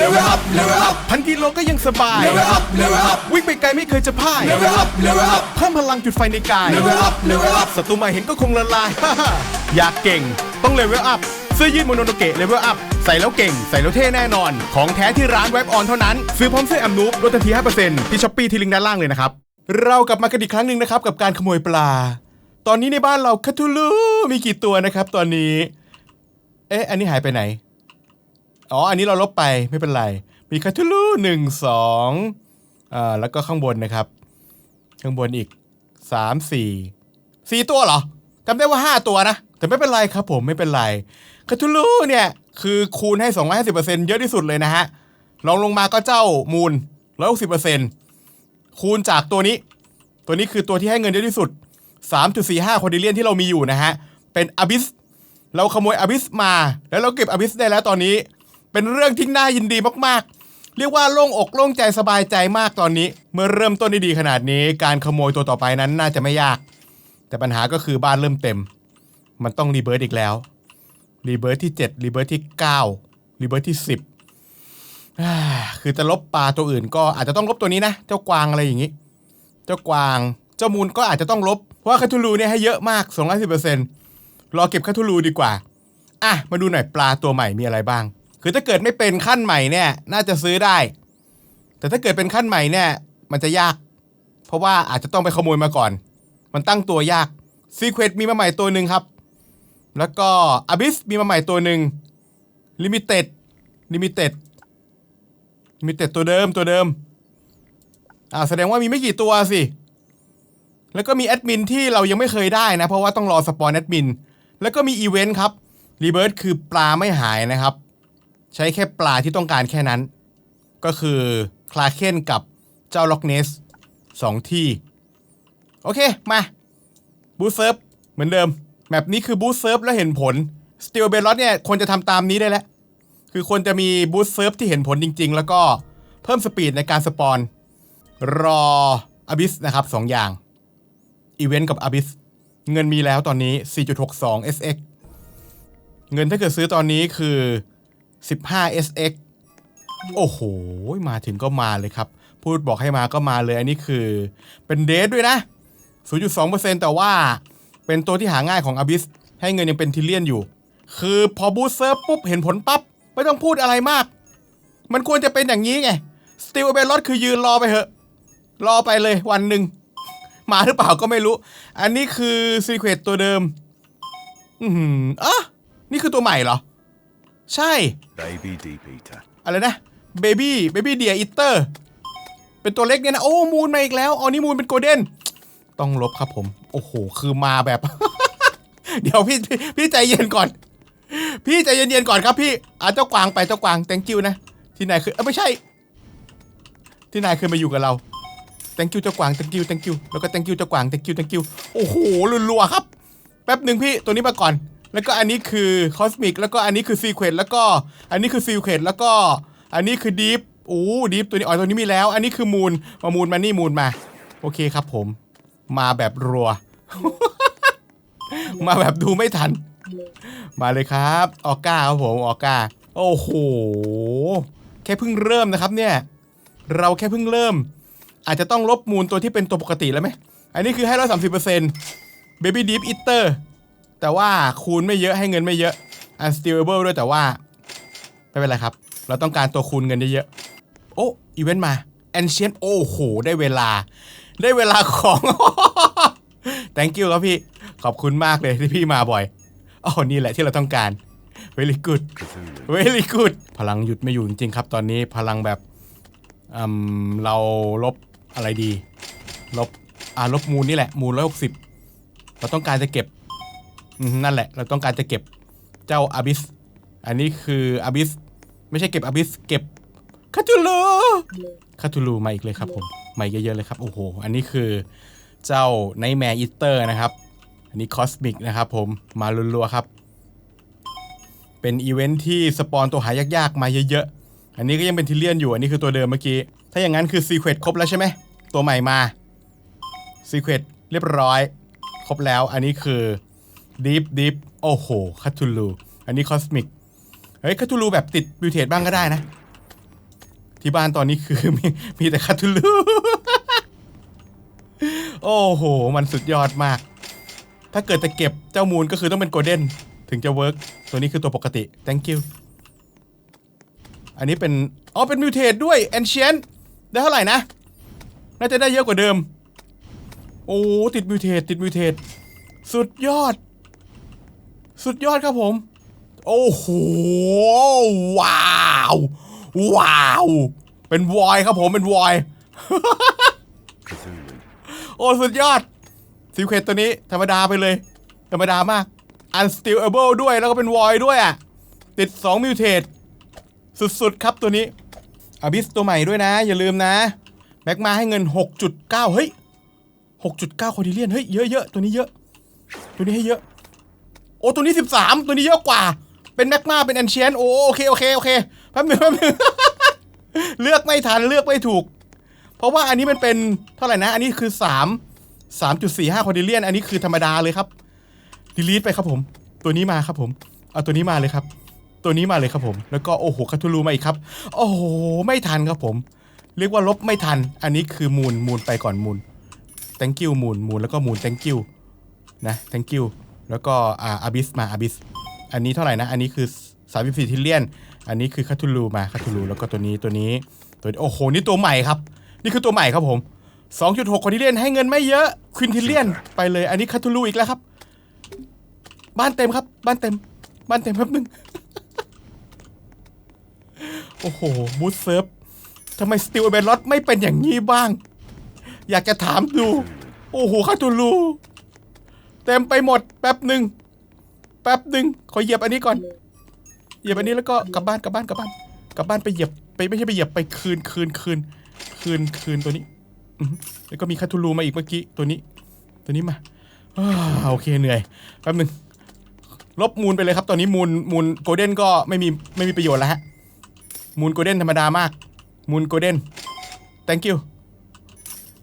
level up level up พันกิโลก็ยังสบาย level up level up วิ่งไปไกลไม่เคยจะพ่าย level up level up เพิ่มพลังจุดไฟในกาย level up level up ศัตรูมาเห็นก็คงละลาย อยากเก่ง ต้องเลเวลอัพเสื้อยืดโมโนโนเกะเลเวลอัพใส่แล้วเก่ง ใส่แล้วเท่แน่นอน ของแท้ที่ร้านเว็บออนเท่านั้น ซื้อพร้อมเสื้อแอมนูบลดทันที 5%ที่ช้อปปี้ที่ลิงก์ด้านล่างเลยนะครับ เรากลับมากันอีกครั้งหนึ่งนะครับกับการขโมยปลา ตอนนี้ในบ้านเราคาทูลูมีกี่ตัวนะครับ ตอนนี้ เอ๊ะ อันนี้หายไปไหน อ๋อ อันนี้เราลบไปไม่เป็นไร มีคาทูลูหนึ่งสองอ่าแล้วก็ข้างบนนะครับ ข้างบนอีกสามสี่สี่ตัวเหรอจำได้ว่าห้าตัวนะ แต่ไม่เป็นไรครับผมไม่เป็นไรคาทูลูเนี่ยคือคูณให้ 250%เยอะที่สุดเลยนะฮะลองลงมาก็เจ้ามูล160%คูณจากตัวนี้ ตัวนี้คือตัวที่ให้เงินเยอะที่สุด 3.45คอดิเลียนที่เรามีอยู่นะฮะ เป็นอบิส เราขโมยอบิสมา แล้วเราเก็บอบิสได้แล้วตอนนี้ เป็นเรื่องที่น่ายินดีมากๆ เรียกว่าโล่งอกโล่งใจสบายใจมากตอนนี้ เมื่อเริ่มต้นได้ดีขนาดนี้ การขโมยตัวต่อไปนั้นน่าจะไม่ยาก แต่ปัญหาก็คือบ้านเริ่มเต็ม มันต้องรีเบิร์ตอีกแล้วรีเบิร์ตที่7รีเบิร์ตที่9รีเบิร์ตที่ 10 คือจะลบปลาตัวอื่นก็อาจจะต้องลบตัวนี้นะ เจ้ากวางอะไรอย่างนี้ เจ้ากวาง เจ้ามูลก็อาจจะต้องลบ เพราะว่าคาทูลูเนี่ยให้เยอะมาก 2 1 0รอเก็บคาทูลูดีกว่า อะ มาดูหน่อยปลาตัวใหม่มีอะไรบ้าง คือถ้าเกิดไม่เป็นขั้นใหม่เนี่ย น่าจะซื้อได้ แต่ถ้าเกิดเป็นขั้นใหม่เนี่ย มันจะยาก เพราะว่าอาจจะต้องไปขโมยมาก่อน มันตั้งตัวยากซีเควตมีมาใหม่ตัวหนึ่งครับ แล้วก็อ b บิสมีมาใหม่ตัวหนึ่งลิมิเต็ดลิมิเต็ดลิมิเต็ดตัวเดิมตัวเดิมอ่าแสดงว่ามีไม่กี่ตัวสิ แล้วก็มีแอดมินที่เรายังไม่เคยได้นะ เพราะว่าต้องรอสปอนแอดมิน แล้วก็มีอีเวนต์ครับรีเบิร์ t คือปลาไม่หายนะครับ ใช้แค่ปลาที่ต้องการแค่นั้น ก็คือคลาเคนกับเจ้าล็อกเนสสองที่ โอเค มาบูเซิร์ฟเหมือนเดิมแมปนี้คือบูสเซิร์ฟแล้วเห็นผลสตีลเบล o เนี่ยควรจะทำตามนี้ได้แล้ว คือควรจะมีบูสเซิร์ฟที่เห็นผลจริง ๆ แล้วก็เพิ่มสปีดในการสปอน รออ b บิสนะครับ2ออย่างอีเวนต์กับอ b บิสเงินมีแล้วตอนนี้ 4.62 SX เงินถ้าเกิดซื้อตอนนี้คือ 15 SX โอ้โห มาถึงก็มาเลยครับ พูดบอกให้มาก็มาเลย อันนี้คือเป็นเดทด้วยนะ 0.2%แต่ว่าเป็นตัวที่หาง่ายของ Abyss ให้เงินยังเป็นทิลเลียนอยู่ คือพอบูสเซิร์ฟปุ๊บ เห็นผลปั๊บ ไม่ต้องพูดอะไรมาก มันควรจะเป็นอย่างนี้ไง สติลเบลลอดคือยืนรอไปเถอะ รอไปเลยวันหนึ่ง มาหรือเปล่าก็ไม่รู้ อันนี้คือซีเควตตัวเดิม อือหืออะนี่คือตัวใหม่เหรอ ใช่ Baby Deep Eater. อะไรนะเบบี้เบบี้เดียอิเตอร์เป็นตัวเล็กเนี่ยนะ โอ้มูนมาอีกแล้วอ๋อนี่มูนเป็นโกลเด้น ต้องลบครับผม โอ้โห คือมาแบบ เดี๋ยวพี่พี่พี่ใจเย็นก่อน พี่ใจเย็นๆก่อนครับพี่อะเจ้ากวางไปเจ้ากวาง thank you นะ ที่นายคือเออไม่ใช่ ที่นายเคยมาอยู่กับเรา thank you เจ้ากวาง thank you thank you แล้วก็ thank you เจ้ากวาง thank you thank you โอ้โหรัวๆครับ แป๊บหนึ่งพี่ตัวนี้มาก่อน แล้วก็อันนี้คือคอสมิกแล้วก็อันนี้คือซีเควตแล้วก็อันนี้คือซีเควตแล้วก็อันนี้คือดีฟโอ้ดีฟตัวนี้อ๋อตัวนี้มีแล้ว อันนี้คือมูลมามูลมานี่มูลมา โอเคครับผม มาแบบรัว มาแบบดูไม่ทัน มาเลยครับออก้าครับผมออก้าโอ้โหแค่เพิ่งเริ่มนะครับเนี่ย เราแค่เพิ่งเริ่ม อาจจะต้องลบมูลตัวที่เป็นตัวปกติแล้วไหมอันนี้คือให้ร้อยสามสิบเปอร์เซ็นต์ Baby Deep Eater แต่ว่าคูณไม่เยอะให้เงินไม่เยอะ Unstealable ด้วยแต่ว่า ไม่เป็นไรครับ เราต้องการตัวคูณเงินเยอะๆโอ้อีเวนต์มา Ancient โอ้โห ได้เวลา ได้เวลาของ thank you ครับพี่ ขอบคุณมากเลยที่พี่มาบ่อยอ๋อนี่แหละที่เราต้องการ very good very good พลังหยุดไม่อยู่จริงๆครับตอนนี้พลังแบบอืมเราลบอะไรดี ลบอ่าลบมูลนี่แหละ มูลร้อยหกสิบเราต้องการจะเก็บ นั่นแหละ เราต้องการจะเก็บเจ้าอาบิส อันนี้คืออาบิส ไม่ใช่เก็บอาบิส เก็บคาทูลูคาทูลูมาอีกเลยครับผมมาเยอะๆเลยครับ โอ้โห อันนี้คือเจ้าไนแมร์อีเตอร์นะครับ อันนี้คอสมิกนะครับผมมารัวๆครับ เป็นอีเวนท์ที่สปอนตัวหายากๆ มาเยอะๆ อันนี้ก็ยังเป็นทิเลียนอยู่ อันนี้คือตัวเดิมเมื่อกี้ ถ้าอย่างนั้นคือซีเควตครบแล้วใช่ไหม ตัวใหม่มาซีเควตเรียบร้อย ครบแล้ว อันนี้คือ ดีฟดีฟโอ้โหคาทูลูอันนี้คอสมิกเฮ้ยคาทูลูแบบติดบิวเทสบ้างก็ได้นะ ที่บ้านตอนนี้คือมีมีแต่คาทูลูโอ้โห มันสุดยอดมาก ถ้าเกิดจะเก็บเจ้ามูลก็คือต้องเป็นโกลเด้นถึงจะเวิร์กตัวนี้คือตัวปกติ thank you อันนี้เป็น อ๋อ เป็นมิวเทดด้วย ancient ได้เท่าไหร่นะ น่าจะได้เยอะกว่าเดิม โอ้ ติดมิวเทดติดมิวเทดสุดยอด สุดยอดครับผม โอ้โห ว้าว ว้าว เป็นวอยครับผมเป็นวอย โอ้สุดยอดซิลเคตตัวนี้ ธรรมดาไปเลย ธรรมดามาก unstealable ด้วยแล้วก็เป็นวอยด้วยอะ ติด 2 มิวเท e สุดๆ ครับตัวนี้อ b ิสตัวใหม่ด้วยนะ อย่าลืมนะ แม็กมาให้เงิน 6.9 เฮ้ย 6.9 คอดิเลียน เฮ้ย เยอะๆ ตัวนี้เยอะ ตัวนี้ให้เยอะ อ้ตัวนี้ 13 ตัวนี้เยอะกว่า เป็นแม็กมาเป็นแอนเชียนโอโอเคโอเคโอเคแป๊บหนึงแป๊บหนึงเลือกไม่ทันเลือกไม่ถูก เพราะว่าอันนี้มันเป็นเท่าไหร่นะ อันนี้คือ 3 3.45คอดิเลียน อันนี้คือธรรมดาเลยครับดีลีทไปครับผม ตัวนี้มาครับผมเอาตัวนี้มาเลยครับ ตัวนี้มาเลยครับผม แล้วก็โอ้โหคาทูลูมาอีกครับ โอ้โหไม่ทันครับผม เรียกว่าลบไม่ทัน อันนี้คือมูลมูลไปก่อนมูล thank you มูลมูลแล้วก็มูล thank you นะ thank you แล้วก็อ่าอาบิสมาอาบิสอันนี้เท่าไหร่นะ อันนี้คือ34ทิลเลียน อันนี้คือคาทูลูมาคาทูลูแล้วก็ตัวนี้ตัวนี้ตัวนี้โอ้โหนี่ตัวใหม่ครับ นี่คือตัวใหม่ครับผม2.6คอทิเลียนให้เงินไม่เยอะควินทิลเลียนไปเลย อันนี้คาทูลูอีกแล้วครับ บ้านเต็มครับ บ้านเต็ม บ้านเต็มแป๊บนึงโอ้โหบูธเซิร์ฟทำไมสติลเบนลอตไม่เป็นอย่างนี้บ้าง อยากจะถามดู โอ้โหคาทูลู เต็มไปหมด แป๊บหนึ่งแป๊บหนึ่งขอเหยียบอันนี้ก่อน เหยียบอันนี้แล้วก็กลับบ้านกลับบ้านกลับบ้านกลับบ้านไปเหยียบไปไม่ใช่ไปเหยียบไปคืนคืนคืนคืนคืนตัวนี้อือหือแล้วก็มีคาทูลูมาอีกเมื่อกี้ตัวนี้ ตัวนี้มาอ้าโอเคเหนื่อยแป๊บหนึ่งลบมูลไปเลยครับตอนนี้มูลมูลโกลเด้นก็ไม่มีไม่มีประโยชน์แล้วฮะมูลโกลเด้นธรรมดามาก มูลโกลเด้น thank you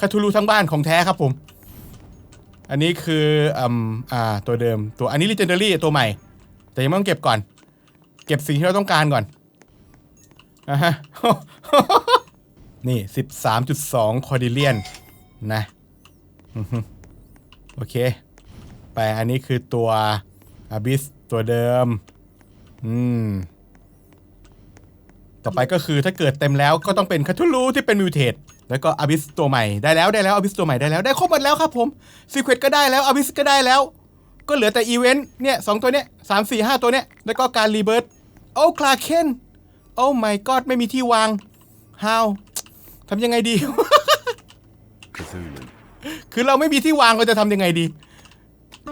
คาทูลูทั้งบ้านของแท้ครับผม อันนี้คืออืมอ่าตัวเดิมตัวอันนี้ legendary ตัวใหม่ แต่ยังไม่ต้องเก็บก่อน เก็บสิ่งที่เราต้องการก่อนอ่าฮะ นี่13.2คอร์ดิเลียนนะอือฮึโอเค ไปอันนี้คือตัวอาบิสตัวเดิม อืม ต่อไปก็คือถ้าเกิดเต็มแล้วก็ต้องเป็นคาทูลูที่เป็นมิวเท e แล้วก็อาบิสตัวใหม่ได้แล้วได้แล้วอาบิสตัวใหม่ได้แล้วได้ครบหมดแล้วครับผมซีเควตก็ได้แล้วอาบิสก็ได้แล้ว ก็เหลือแต่อีเวนต์เนี่ยสองตัวเนี้ยสามสี่ห้าตัวเนี้ยแล้วก็การรีเบิร์ตโอ้คลาเคนโอ้ my god ไม่มีที่วาง how ทำยังไงดี Cthulhu. คือเราไม่มีที่วางเราจะทำยังไงดี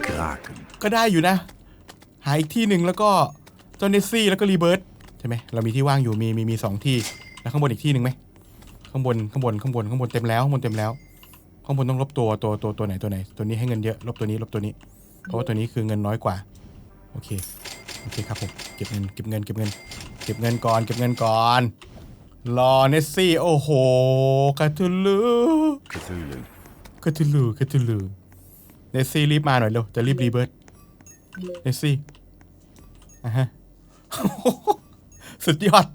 Kraken. ก็ได้อยู่นะ หาอีกที่หนึ่งแล้วก็เจ้าเนสซี่แล้วก็รีเบิร์ตใช่ไหมเรามีที่ว่างอยู่มีมีมีสองที่แล้วข้างบนอีกที่หนึ่งไหม ข้างบนข้างบนข้างบนข้างบนเต็มแล้วข้างบนเต็มแล้วข้างบนต้องลบตัวตัวตัวตัวไหนตัวไหน ตัวนี้ให้เงินเยอะลบตัวนี้ลบตัวนี้ เพราะว่าตัวนี้คือเงินน้อยกว่าโอเคโอเคครับผมเก็บเงินเก็บเงินเก็บเงิน เก็บเงินก่อน เก็บเงินก่อนรอเนสซี่โอ้โหคาทูลู Cthulhu. คาทูลูคาทูลูเนสซี่รีบมาหน่อยเร็วจะรีบรีเบิร์ตเนสซี่อะฮะสุดยอด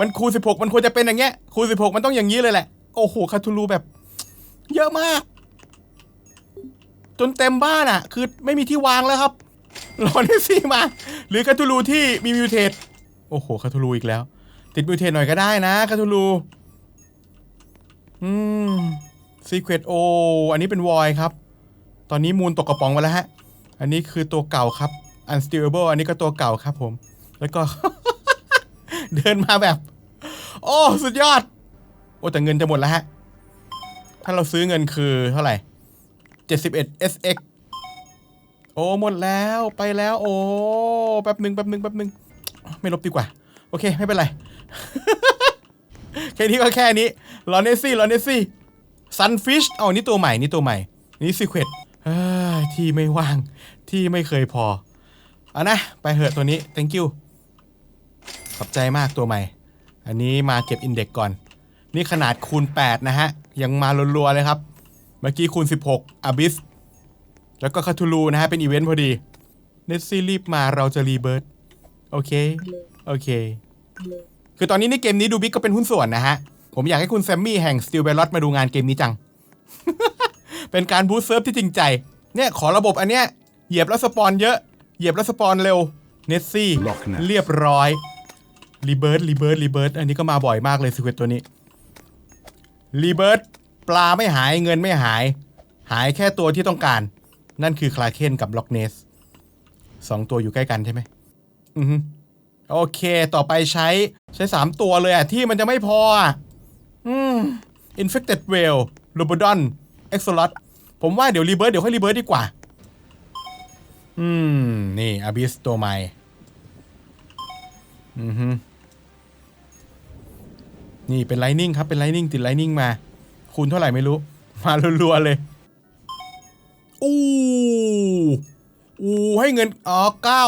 มันคูณ16 มันควรจะเป็นอย่างเงี้ย คูณ16 มันต้องอย่างนี้เลยแหละ โอ้โห คาทูลูแบบ เยอะมาก จนเต็มบ้านอะ คือไม่มีที่วางแล้วครับ รอเนสซี่มา หรือคาทูลูที่มีมิวเทสโอ้โห คาทูลูอีกแล้ว ติดมิวเทสหน่อยก็ได้นะ คาทูลู อืมซีเครตโอ อันนี้เป็นวอยครับ ตอนนี้มูลตกกระป๋องมาแล้วฮะ อันนี้คือตัวเก่าครับ unstealable อันนี้ก็ตัวเก่าครับผม แล้วก็ เดินมาแบบ โอ้สุดยอด โอ้แต่เงินจะหมดแล้วฮะ ถ้าเราซื้อเงินคือเท่าไหร่ 71 SX โอ้หมดแล้วไปแล้ว โอ้แป๊บหนึ่งแป๊บหนึ่งแป๊บหนึ่งไม่ลบดีกว่า โอเค ไม่เป็นไร แค่นี้ก็แค่นี้ลอนเนซี่ลอนเนซี่ซันฟิชเอานี่ตัวใหม่นี่ตัวใหม่ นี่ซีเควตที่ไม่ว่างที่ไม่เคยพอเอานะ ไปเหอะตัวนี้ thank you ขอบใจมากตัวใหม่ อันนี้มาเก็บอินเด็กก่อน นี่ขนาดคูณ 8 นะฮะ ยังมารัวๆเลยครับ เมื่อกี้คูณ 16อาบิส แล้วก็คาทูลูนะฮะ เป็นอีเวนต์พอดี เนสซี่รีบมาเราจะรีเบิร์ตโอเค โอเค คือตอนนี้ในเกมนี้ดูบิ๊กก็เป็นหุ้นส่วนนะฮะ ผมอยากให้คุณแซมมี่แห่ง Steel b a l l o t มาดูงานเกมนี้จัง เป็นการบูสต์เซิร์ฟที่จริงใจ เนี่ยขอระบบอันเนี้ยเหยียบแล้วสปอนเยอะ เหยียบแล้วสปอนเร็ว เนสซี่ Loch Ness เรียบร้อย รีเบิร์ดรีเบิร์ดรีเบิร์ดอันนี้ก็มาบ่อยมากเลยสควิตตัวนี้รีเบิร์ดปลาไม่หายเงินไม่หาย หายแค่ตัวที่ต้องการ นั่นคือคลาเคนกับล็อกเนสสองตัวอยู่ใกล้กันใช่ไหมอือโอเค ต่อไปใช้ใช้สามตัวเลยอะที่มันจะไม่พออะอืม Infected Whale r o b o d o n e x o l o t ผมว่าเดี๋ยวรีเบิร์ดเดี๋ยวค่อยรีเบิร์ดดีกว่า อืม นี่ Abyss ตัวใหม่ อือฮึ นี่เป็นไลนิ่งครับเป็นไลนิ่งติดไลนิ่งมา คูณเท่าไหร่ไม่รู้ มารัวๆเลยอู้อู้ให้เงินอ๋อเก้า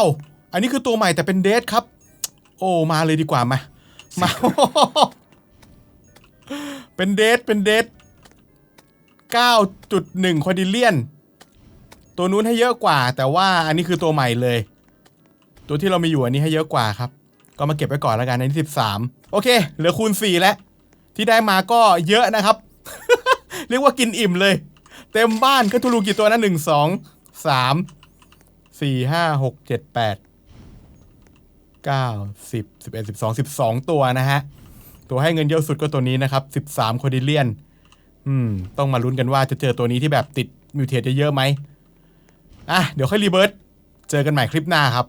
อันนี้คือตัวใหม่แต่เป็นเดทครับ โอ้มาเลยดีกว่ามามา เป็นเดทเป็นเดท9.1คอดิเลียน ตัวนู้นให้เยอะกว่า แต่ว่าอันนี้คือตัวใหม่เลย ตัวที่เรามีอยู่อันนี้ให้เยอะกว่าครับ ก็มาเก็บไว้ก่อนแล้วกันในที่13 โอเค เหลือคูณ 4 แล้ว ที่ได้มาก็เยอะนะครับ เรียกว่ากินอิ่มเลย เต็มบ้านก็ทุลูกี่ตัวนะหนึ่งสองสามสี่ห้าหกเจ็ดแปดเก้าสิบสิบเอ็ดสิบสองสิบสองตัวนะฮะ ตัวให้เงินเยอะสุดก็ตัวนี้นะครับสิบสามโคดิเลียน อืม ต้องมาลุ้นกันว่าจะเจอตัวนี้ที่แบบติดมิวเทสเยอะๆไหมอะ เดี๋ยวค่อยรีเบิร์ตเจอกันใหม่คลิปหน้าครับ